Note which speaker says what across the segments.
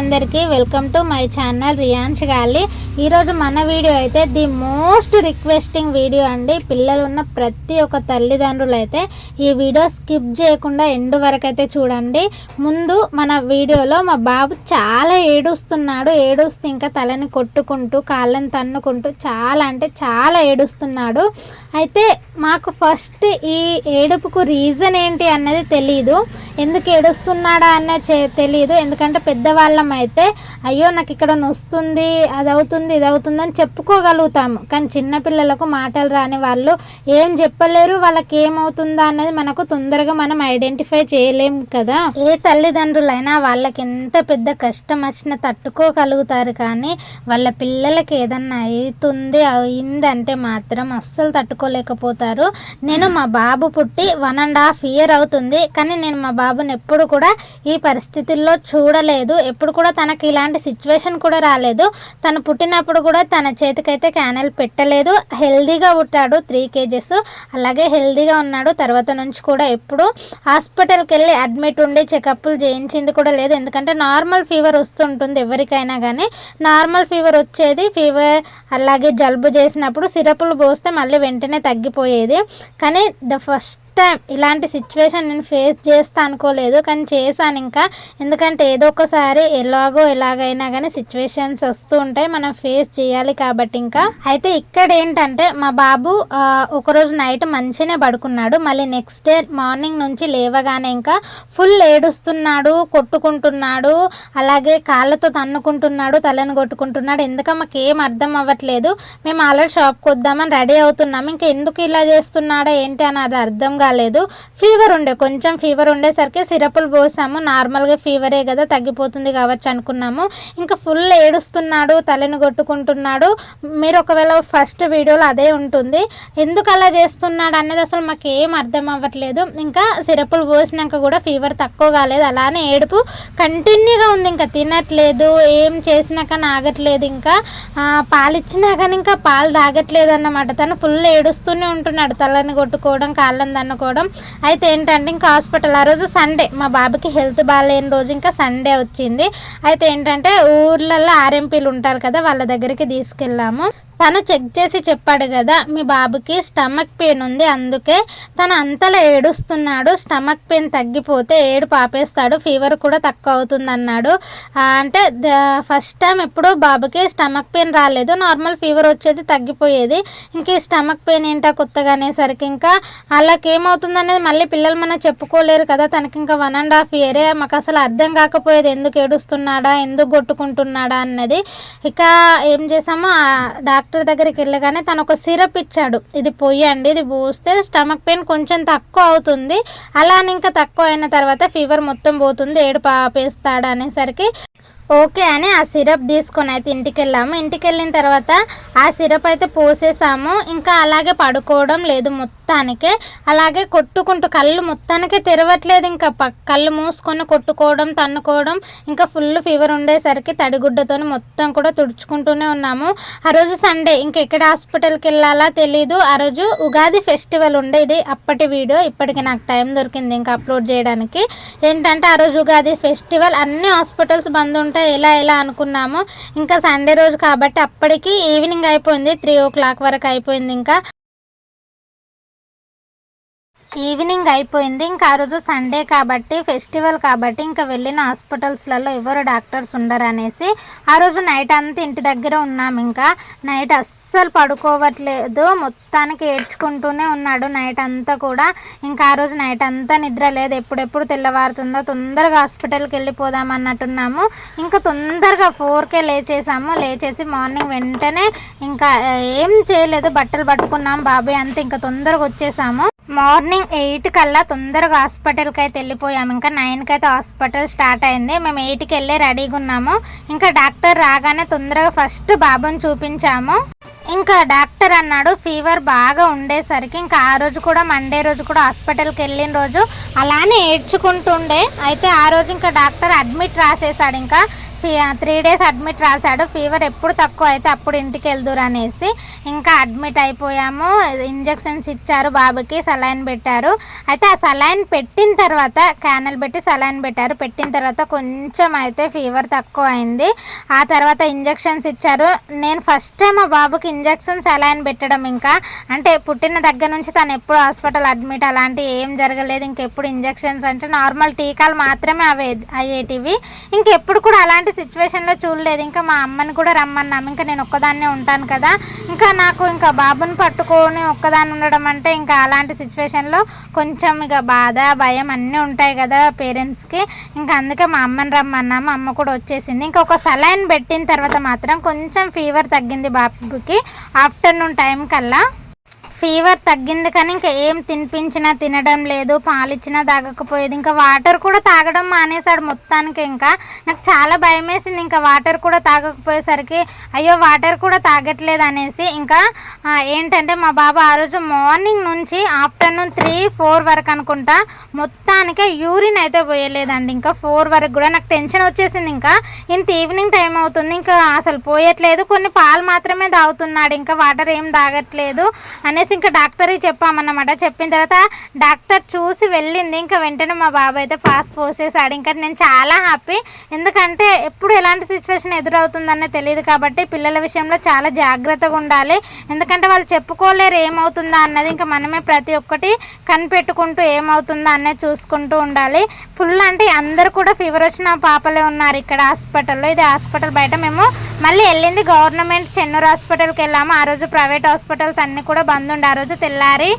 Speaker 1: అందరికీ welcome to my channel Riyansh గాలి. ఈరోజు మన వీడియో అయితే ది మోస్ట్ రిక్వెస్టింగ్ వీడియో అండి. పిల్లలు ఉన్న ప్రతి ఒక్క తల్లిదండ్రులు అయితే ఈ వీడియో స్కిప్ చేయకుండా ఎండు వరకు అయితే చూడండి. ముందు మన వీడియోలో మా బాబు చాలా ఏడుస్తున్నాడు. ఏడుస్తూ ఇంకా తలని కొట్టుకుంటూ కాళ్ళని తన్నుకుంటూ చాలా అంటే చాలా ఏడుస్తున్నాడు. అయితే మాకు ఫస్ట్ ఈ ఏడుపుకు రీజన్ ఏంటి అన్నది తెలియదు ఎందుకు ఏడుస్తున్నాడా అన్నది తెలియదు ఎందుకంటే పెద్దవాళ్ళం అయితే అయ్యో నాకు ఇక్కడ నొస్తుంది అది అవుతుంది ఇది అవుతుంది అని చెప్పుకోగలుగుతాము. కానీ చిన్నపిల్లలకు మాటలు రాని వాళ్ళు ఏం చెప్పలేరు. వాళ్ళకి ఏమవుతుందా అనేది మనకు తొందరగా మనం ఐడెంటిఫై చేయలేం కదా. ఏ తల్లిదండ్రులైనా వాళ్ళకి ఎంత పెద్ద కష్టం వచ్చినా తట్టుకోగలుగుతారు కానీ వాళ్ళ పిల్లలకి ఏదన్నా అవుతుంది అయిందంటే మాత్రం అస్సలు తట్టుకోలేకపోతారు. నేను మా బాబు పుట్టి వన్ అండ్ హాఫ్ ఇయర్ అవుతుంది. కానీ నేను మా బాబుని ఎప్పుడు కూడా ఈ పరిస్థితుల్లో చూడలేదు. ఎప్పుడు కూడా తనకి ఇలాంటి సిచ్యువేషన్ కూడా రాలేదు. తను పుట్టినప్పుడు కూడా తన చేతికైతే క్యానల్ పెట్టలేదు. హెల్దీగా పుట్టాడు త్రీ కేజెస్ అలాగే హెల్దీగా ఉన్నాడు. తర్వాత నుంచి కూడా ఎప్పుడు హాస్పిటల్కి వెళ్ళి అడ్మిట్ ఉండి చెకప్లు చేయించింది కూడా లేదు. ఎందుకంటే నార్మల్ ఫీవర్ వస్తుంటుంది ఎవరికైనా కానీ నార్మల్ ఫీవర్ వచ్చేది ఫీవర్ అలాగే జలుబు చేసినప్పుడు సిరపులు పోస్తే మళ్ళీ వెంటనే తగ్గిపోయేది. కానీ ద ఫస్ట్ టైం ఇలాంటి సిచ్యువేషన్ నేను ఫేస్ చేస్తా అనుకోలేదు కానీ చేశాను ఇంకా. ఎందుకంటే ఏదో ఒకసారి ఎలాగో ఎలాగైనా కానీ సిచ్యువేషన్స్ వస్తూ ఉంటాయి మనం ఫేస్ చేయాలి కాబట్టి ఇంకా. అయితే ఇక్కడ ఏంటంటే మా బాబు ఒకరోజు నైట్ మంచిగానే పడుకున్నాడు. మళ్ళీ నెక్స్ట్ డే మార్నింగ్ నుంచి లేవగానే ఇంకా ఫుల్ ఏడుస్తున్నాడు కొట్టుకుంటున్నాడు అలాగే కాళ్ళతో తన్నుకుంటున్నాడు తలని కొట్టుకుంటున్నాడు. ఎందుకో మాకు ఏం అర్థం అవ్వట్లేదు. మేము ఆల్రెడీ షాప్కి వద్దామని రెడీ అవుతున్నాం. ఇంకా ఎందుకు ఇలా చేస్తున్నాడా ఏంటి అని అది అర్థం కాదు కాలేదు ఫీవర్ ఉండే కొంచెం ఫీవర్ ఉండేసరికి సిరపులు పోసాము. నార్మల్గా ఫీవరే కదా తగ్గిపోతుంది కావచ్చు అనుకున్నాము. ఇంకా ఫుల్ ఏడుస్తున్నాడు తలని కొట్టుకుంటున్నాడు. మీరు ఒకవేళ ఫస్ట్ వీడియోలో అదే ఉంటుంది. ఎందుకు అలా చేస్తున్నాడు అనేది అసలు మాకు ఏం అర్థం అవ్వట్లేదు. ఇంకా సిరపులు పోసినాక కూడా ఫీవర్ తక్కువ కాలేదు. అలానే ఏడుపు కంటిన్యూగా ఉంది. ఇంకా తినట్లేదు ఏం చేసినా కానీ ఆగట్లేదు ఇంకా. పాలిచ్చినా పాలు ఇచ్చినా కానీ ఇంకా పాలు తాగట్లేదు అన్నమాట. తను ఫుల్ ఏడుస్తూనే ఉంటున్నాడు తలని కొట్టుకోవడం కాళ్ళని దన్నుకోవడం అయితే ఏంటంటే ఇంకా హాస్పిటల్ ఆ రోజు సండే. మా బాబుకి హెల్త్ బాగాలేని రోజు ఇంకా సండే వచ్చింది. అయితే ఏంటంటే ఊర్లలో ఆర్ఎంపీలు ఉంటారు కదా వాళ్ళ దగ్గరికి తీసుకెళ్ళాము. తను చెక్ చేసి చెప్పాడు కదా మీ బాబుకి స్టమక్ పెయిన్ ఉంది అందుకే తను అంతలా ఏడుస్తున్నాడు. స్టమక్ పెయిన్ తగ్గిపోతే ఏడు పాపేస్తాడు ఫీవర్ కూడా తక్కువ అవుతుంది అన్నాడు అంటే ఫస్ట్ టైం ఎప్పుడు బాబుకి స్టమక్ పెయిన్ రాలేదు నార్మల్ ఫీవర్ వచ్చేది తగ్గిపోయేది. ఇంక ఈ స్టమక్ పెయిన్ ఏంటా కొత్తగా అనేసరికి ఇంకా వాళ్ళకి అనేది మళ్ళీ పిల్లలు మనం చెప్పుకోలేరు కదా తనకి ఇంకా వన్ అండ్ హాఫ్ ఇయరే మాకు అసలు అర్థం కాకపోయేది ఎందుకు ఏడుస్తున్నాడా ఎందుకు కొట్టుకుంటున్నాడా అన్నది. ఇక ఏం చేసామో డాక్టర్ డాక్టర్ దగ్గరికి వెళ్ళగానే తను ఒక సిరప్ ఇచ్చాడు. ఇది పొయ్యండి ఇది పోస్తే స్టమక్ పెయిన్ కొంచెం తక్కువ అవుతుంది. అలా అని ఇంకా తక్కువ అయిన తర్వాత ఫీవర్ మొత్తం పోతుంది ఏడు పాపేస్తాడు అనేసరికి ఓకే అని ఆ సిరప్ తీసుకొని అయితే ఇంటికి వెళ్ళాము ఇంటికి వెళ్ళిన తర్వాత ఆ సిరప్ అయితే పోసేసాము. ఇంకా అలాగే పడుకోవడం లేదు మొత్తం. మొత్తానికే అలాగే కొట్టుకుంటూ కళ్ళు మొత్తానికే తెరవట్లేదు. ఇంకా కళ్ళు మూసుకొని కొట్టుకోవడం తన్నుకోవడం ఇంకా ఫుల్ ఫీవర్ ఉండేసరికి తడిగుడ్డతో మొత్తం కూడా తుడుచుకుంటూనే ఉన్నాము. ఆ రోజు సండే ఇంకెక్కడ హాస్పిటల్కి వెళ్ళాలా తెలీదు. ఆ రోజు ఉగాది ఫెస్టివల్ ఉండేది అప్పటి వీడియో. ఇప్పటికి నాకు టైం దొరికింది ఇంకా అప్లోడ్ చేయడానికి. ఏంటంటే ఆ రోజు ఉగాది ఫెస్టివల్ అన్ని హాస్పిటల్స్ బంద్ ఉంటాయి. ఎలా ఎలా అనుకున్నాము. ఇంకా సండే రోజు కాబట్టి అప్పటికి ఈవినింగ్ అయిపోయింది. త్రీ ఓ క్లాక్ వరకు అయిపోయింది ఇంకా. ఈవినింగ్ అయిపోయింది. ఇంకా ఆ రోజు సండే కాబట్టి ఫెస్టివల్ కాబట్టి ఇంకా వెళ్ళిన హాస్పిటల్స్లలో ఎవరు డాక్టర్స్ ఉండరు అనేసి ఆ రోజు నైట్ అంతా ఇంటి దగ్గర ఉన్నాం ఇంకా. నైట్ అస్సలు పడుకోవట్లేదు. మొత్తానికి ఏడ్చుకుంటూనే ఉన్నాడు నైట్ అంతా కూడా. ఇంకా ఆ రోజు నైట్ అంతా నిద్ర లేదు. ఎప్పుడెప్పుడు తెల్లవారుతుందో తొందరగా హాస్పిటల్కి వెళ్ళిపోదాం అన్నట్టున్నాము. ఇంకా తొందరగా ఫోర్కే లేచేసాము. లేచేసి మార్నింగ్ వెంటనే ఇంకా ఏం చేయలేదు. బట్టలు పట్టుకున్నాం బాబాయ్ అంతా ఇంకా తొందరగా వచ్చేసాము. మార్నింగ్ ఎయిట్ కల్లా తొందరగా హాస్పిటల్కి అయితే వెళ్ళిపోయాము. ఇంకా నైన్కి అయితే హాస్పిటల్ స్టార్ట్ అయింది. మేము ఎయిట్కి వెళ్ళి రెడీగా ఉన్నాము. ఇంకా డాక్టర్ రాగానే తొందరగా ఫస్ట్ బాబుని చూపించాము. ఇంకా డాక్టర్ అన్నాడు ఫీవర్ బాగా ఉండేసరికి ఇంకా ఆ రోజు కూడా మండే రోజు కూడా హాస్పిటల్కి వెళ్ళిన రోజు అలానే ఏడ్చుకుంటుండే. అయితే ఆ రోజు ఇంకా డాక్టర్ అడ్మిట్ రాసేసాడు ఇంకా. ఫీ త్రీ డేస్ అడ్మిట్ రాశాడు. ఫీవర్ ఎప్పుడు తక్కువ అయితే అప్పుడు ఇంటికి వెళ్దురు అనేసి ఇంకా అడ్మిట్ అయిపోయాము. ఇంజెక్షన్స్ ఇచ్చారు బాబుకి సలైన్ పెట్టారు. అయితే ఆ సలైన్ పెట్టిన తర్వాత క్యానల్ పెట్టి సలైన్ పెట్టారు. పెట్టిన తర్వాత కొంచెం అయితే ఫీవర్ తక్కువ అయింది. ఆ తర్వాత ఇంజెక్షన్స్ ఇచ్చారు. నేను ఫస్ట్ టైం మా బాబుకి ఇంజెక్షన్ సలైన్ పెట్టడం ఇంకా అంటే పుట్టిన దగ్గర నుంచి తను ఎప్పుడు హాస్పిటల్ అడ్మిట్ అలాంటి ఏం జరగలేదు. ఇంకెప్పుడు ఇంజెక్షన్స్ అంటే నార్మల్ టీకాలు మాత్రమే అవే అయ్యేటివి. ఇంకెప్పుడు కూడా అలాంటి సిచ్యువేషన్లో చూడలేదు. ఇంకా మా అమ్మని కూడా రమ్మన్నాం. ఇంకా నేను ఒక్కదాన్నే ఉంటాను కదా. ఇంకా నాకు ఇంకా బాబుని పట్టుకొని ఒక్కదాన్ని ఉండడం అంటే ఇంకా అలాంటి సిచ్యువేషన్లో కొంచెం ఇక బాధ భయం అన్నీ ఉంటాయి కదా పేరెంట్స్కి ఇంకా అందుకే మా అమ్మని రమ్మన్నాము అమ్మ కూడా వచ్చేసింది. ఇంకా ఒక సలైన్ పెట్టిన తర్వాత మాత్రం కొంచెం ఫీవర్ తగ్గింది బాబుకి. ఆఫ్టర్నూన్ టైం కల్లా. ఫీవర్ తగ్గింది కానీ ఇంకా ఏం తినిపించినా తినడం లేదు పాలిచ్చినా తాగకపోయేది ఇంకా వాటర్ కూడా తాగడం మానేశాడు మొత్తానికి ఇంకా. నాకు చాలా భయం వేసింది ఇంకా వాటర్ కూడా తాగకపోయేసరికి. అయ్యో వాటర్ కూడా తాగట్లేదు అనేసి ఇంకా ఏంటంటే మా బాబా ఆ రోజు మార్నింగ్ నుంచి ఆఫ్టర్నూన్ త్రీ ఫోర్ వరకు అనుకుంటా మొత్తానికే యూరిన్ అయితే పోయలేదండి. ఇంకా ఫోర్ వరకు కూడా నాకు టెన్షన్ వచ్చేసింది ఇంకా. ఇంత ఈవినింగ్ టైం అవుతుంది ఇంకా అసలు పోయట్లేదు కొన్ని పాలు మాత్రమే తాగుతున్నాడు ఇంకా వాటర్ ఏం తాగట్లేదు అనేసి ఇంకా డాక్టర్కి చెప్పామన్నమాట. చెప్పిన తర్వాత డాక్టర్ చూసి వెళ్ళింది. ఇంకా వెంటనే మా బాబు అయితే ఫాస్ట్ పోసేసాడు. ఇంకా నేను చాలా హ్యాపీ. ఎందుకంటే ఎప్పుడు ఎలాంటి సిచ్యువేషన్ ఎదురవుతుందనే తెలియదు కాబట్టి పిల్లల విషయంలో చాలా జాగ్రత్తగా ఉండాలి. ఎందుకంటే వాళ్ళు చెప్పుకోలేరు ఏమవుతుందా అన్నది ఇంకా మనమే ప్రతి ఒక్కటి కనిపెట్టుకుంటూ ఏమవుతుందా అనేది చూసుకుంటూ ఉండాలి. ఫుల్ అంటే అందరు కూడా ఫీవర్ వచ్చిన పాపలే ఉన్నారు ఇక్కడ హాస్పిటల్లో. ఇది హాస్పిటల్ బయట మేము మళ్ళీ వెళ్ళింది గవర్నమెంట్ చెన్నూరు హాస్పిటల్కి వెళ్ళాము. ఆ రోజు ప్రైవేట్ హాస్పిటల్స్ అన్నీ కూడా బంద్ ఉండే. ఆ రోజు తెల్లారి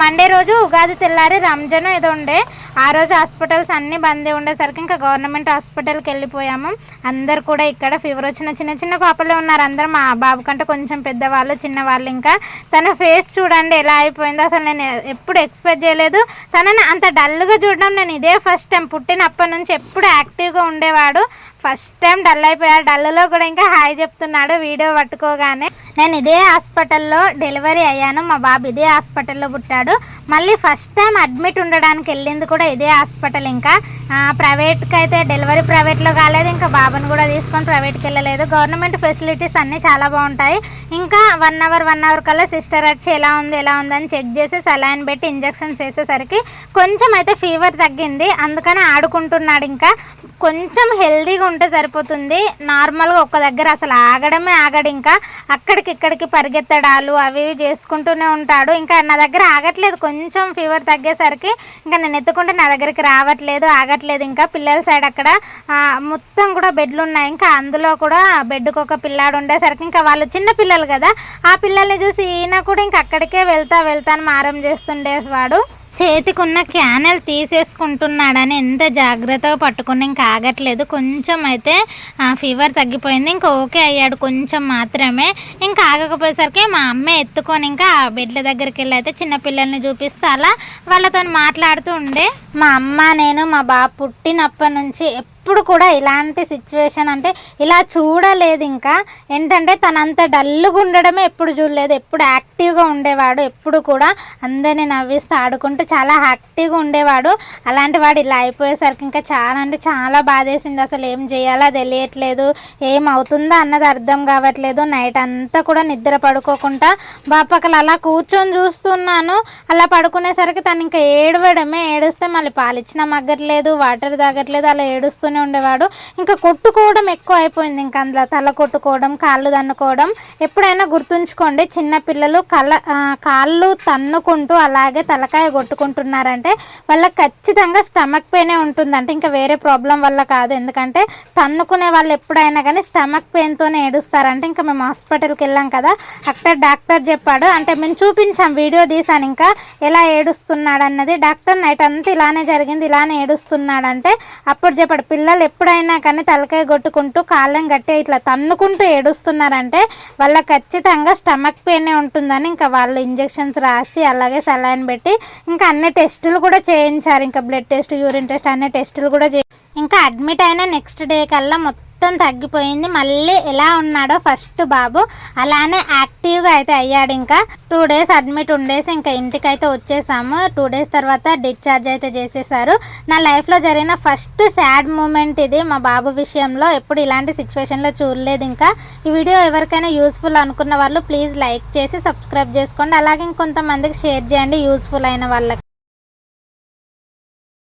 Speaker 1: మండే రోజు ఉగాది తెల్లారి రంజాన్ ఏదో ఉండే. ఆ రోజు హాస్పిటల్స్ అన్నీ బంద్ ఉండేసరికి ఇంకా గవర్నమెంట్ హాస్పిటల్కి వెళ్ళిపోయాము. అందరు కూడా ఇక్కడ ఫీవర్ వచ్చిన చిన్న చిన్న పాపలే ఉన్నారు. అందరు మా బాబు కంటే కొంచెం పెద్దవాళ్ళు చిన్నవాళ్ళు ఇంకా. తన ఫేస్ చూడండి ఎలా అయిపోయిందో. అసలు నేను ఎప్పుడు ఎక్స్పెక్ట్ చేయలేదు. తనని అంత డల్గా చూడడం నేను ఇదే ఫస్ట్ టైం. పుట్టినప్పటి నుంచి ఎప్పుడు యాక్టివ్గా ఉండేవాడు. ఫస్ట్ టైం డల్ అయిపోయాడు. డల్లో కూడా ఇంకా హాయ్ చెప్తున్నాడు. వీడియో పట్టుకోగానే నేను ఇదే హాస్పిటల్లో డెలివరీ అయ్యాను. మా బాబు ఇదే హాస్పిటల్లో పుట్టాడు. మళ్ళీ ఫస్ట్ టైం అడ్మిట్ ఉండడానికి వెళ్ళింది కూడా ఇదే హాస్పిటల్ ఇంకా. ప్రైవేట్కి అయితే డెలివరీ ప్రైవేట్లో కాలేదు. ఇంకా బాబుని కూడా తీసుకొని ప్రైవేట్కి వెళ్ళలేదు. గవర్నమెంట్ ఫెసిలిటీస్ అన్నీ చాలా బాగుంటాయి. ఇంకా వన్ అవర్ వన్ అవర్ కల్లా సిస్టర్ వచ్చి ఎలా ఉంది ఎలా ఉందని చెక్ చేసి సలైన్ పెట్టి ఇంజెక్షన్స్ వేసేసరికి కొంచెం అయితే ఫీవర్ తగ్గింది. అందుకని ఆడుకుంటున్నాడు ఇంకా. కొంచెం హెల్దీగా ఉంటే సరిపోతుంది. నార్మల్గా ఒక్క దగ్గర అసలు ఆగడమే ఆగడు ఇంకా. అక్కడికి ఇక్కడికి పరిగెత్తడాలు అవి ఇవి చేసుకుంటూనే ఉంటాడు. ఇంకా నా దగ్గర ఆగట్లేదు. కొంచెం ఫీవర్ తగ్గేసరికి ఇంకా నేను ఎత్తుకుంటే నా దగ్గరికి రావట్లేదు ఆగట్లేదు. ఇంకా పిల్లల సైడ్ అక్కడ మొత్తం కూడా బెడ్లు ఉన్నాయి. ఇంకా అందులో కూడా బెడ్కి ఒక పిల్లాడు ఉండేసరికి ఇంకా వాళ్ళు చిన్న పిల్లలు కదా ఆ పిల్లల్ని చూసి ఈయన కూడా ఇంకా అక్కడికే వెళ్తా వెళ్తా అని మారం చేస్తుండేవాడు. చేతికున్న క్యానల్ తీసేసుకుంటున్నాడని ఎంత జాగ్రత్తగా పట్టుకుని ఇంకా ఆగట్లేదు. కొంచెం అయితే ఆ ఫీవర్ తగ్గిపోయింది. ఇంకా ఓకే అయ్యాడు కొంచెం మాత్రమే. ఇంకా ఆగకపోయేసరికి మా అమ్మ ఎత్తుకొని ఇంకా ఆ బెడ్ల దగ్గరికి వెళ్ళి అయితే చిన్నపిల్లల్ని చూపిస్తే అలా వాళ్ళతో మాట్లాడుతూ ఉండే. మా అమ్మ నేను మా బాబు పుట్టినప్పటి నుంచి ఎప్పుడు కూడా ఇలాంటి సిచ్యువేషన్ అంటే ఇలా చూడలేదు ఇంకా. ఏంటంటే తనంత డల్గా ఉండడమే ఎప్పుడు చూడలేదు ఎప్పుడు యాక్టివ్గా ఉండేవాడు ఎప్పుడు కూడా అందరిని నవ్విస్తూ ఆడుకుంటూ చాలా యాక్టివ్గా ఉండేవాడు. అలాంటి వాడు ఇలా అయిపోయేసరికి ఇంకా చాలా అంటే చాలా బాధేసింది. అసలు ఏం చేయాలో తెలియట్లేదు ఏం అవుతుందో అన్నది అర్థం కావట్లేదు. నైట్ అంతా కూడా నిద్ర పడుకోకుండా బాపకలు అలా కూర్చొని చూస్తున్నాను. అలా పడుకునేసరికి తను ఇంకా ఏడవడమే ఏడుస్తే మళ్ళీ పాలిచ్చిన మగ్గట్లేదు వాటర్ తాగట్లేదు అలా ఏడుస్తూనే ఉండేవాడు. ఇంకా కొట్టుకోవడం ఎక్కువ అయిపోయింది ఇంకా అందులో. తల కొట్టుకోవడం కాళ్ళు తన్నుకోవడం. ఎప్పుడైనా గుర్తుంచుకోండి చిన్నపిల్లలు కళ్ళ కాళ్ళు తన్నుకుంటూ అలాగే తలకాయ కొట్టుకుంటున్నారంటే వాళ్ళకి ఖచ్చితంగా స్టమక్ పెయినే ఉంటుందంటే. ఇంకా వేరే ప్రాబ్లం వల్ల కాదు. ఎందుకంటే తన్నుకునే వాళ్ళు ఎప్పుడైనా కానీ స్టమక్ పెయిన్తోనే ఏడుస్తారంటే. ఇంకా మేము హాస్పిటల్కి వెళ్ళాం కదా. అక్కడ డాక్టర్ చెప్పాడు. అంటే మేము చూపించాం వీడియో తీసాను ఇంకా ఎలా ఏడుస్తున్నాడు అన్నది డాక్టర్ నైట్ అంతా ఇలానే జరిగింది ఇలానే ఏడుస్తున్నాడంటే అప్పుడు చెప్పాడు పిల్లలు ఎప్పుడైనా కానీ తలకాయ కొట్టుకుంటూ కాళ్ళని గట్టి ఇట్లా తన్నుకుంటూ ఏడుస్తున్నారంటే వాళ్ళకి ఖచ్చితంగా స్టమక్ పెయిన్ ఉంటుందని ఇంకా వాళ్ళు ఇంజెక్షన్స్ రాసి అలాగే సలైన్ పెట్టి ఇంకా అన్ని టెస్టులు కూడా చేయించారు. ఇంకా బ్లడ్ టెస్ట్ యూరిన్ టెస్ట్ అన్ని టెస్టులు కూడా చే ఇంకా అడ్మిట్ అయిన నెక్స్ట్ డే కల్లా మొత్తం మొత్తం తగ్గిపోయింది. మళ్ళీ ఎలా ఉన్నాడో ఫస్ట్ బాబు అలానే యాక్టివ్గా అయితే అయ్యాడు ఇంకా. టూ డేస్ అడ్మిట్ ఉండేసి ఇంకా ఇంటికైతే వచ్చేసాము. టూ డేస్ తర్వాత డిశ్చార్జ్ అయితే చేసేసారు. నా లైఫ్లో జరిగిన ఫస్ట్ సాడ్ మూమెంట్ ఇది మా బాబు విషయంలో. ఎప్పుడు ఇలాంటి సిచ్యువేషన్లో చూడలేదు ఇంకా. ఈ వీడియో ఎవరికైనా యూస్ఫుల్ అనుకున్న వాళ్ళు ప్లీజ్ లైక్ చేసి సబ్స్క్రైబ్ చేసుకోండి. అలాగే ఇంకొంతమందికి షేర్ చేయండి యూస్ఫుల్ అయిన వాళ్ళకి.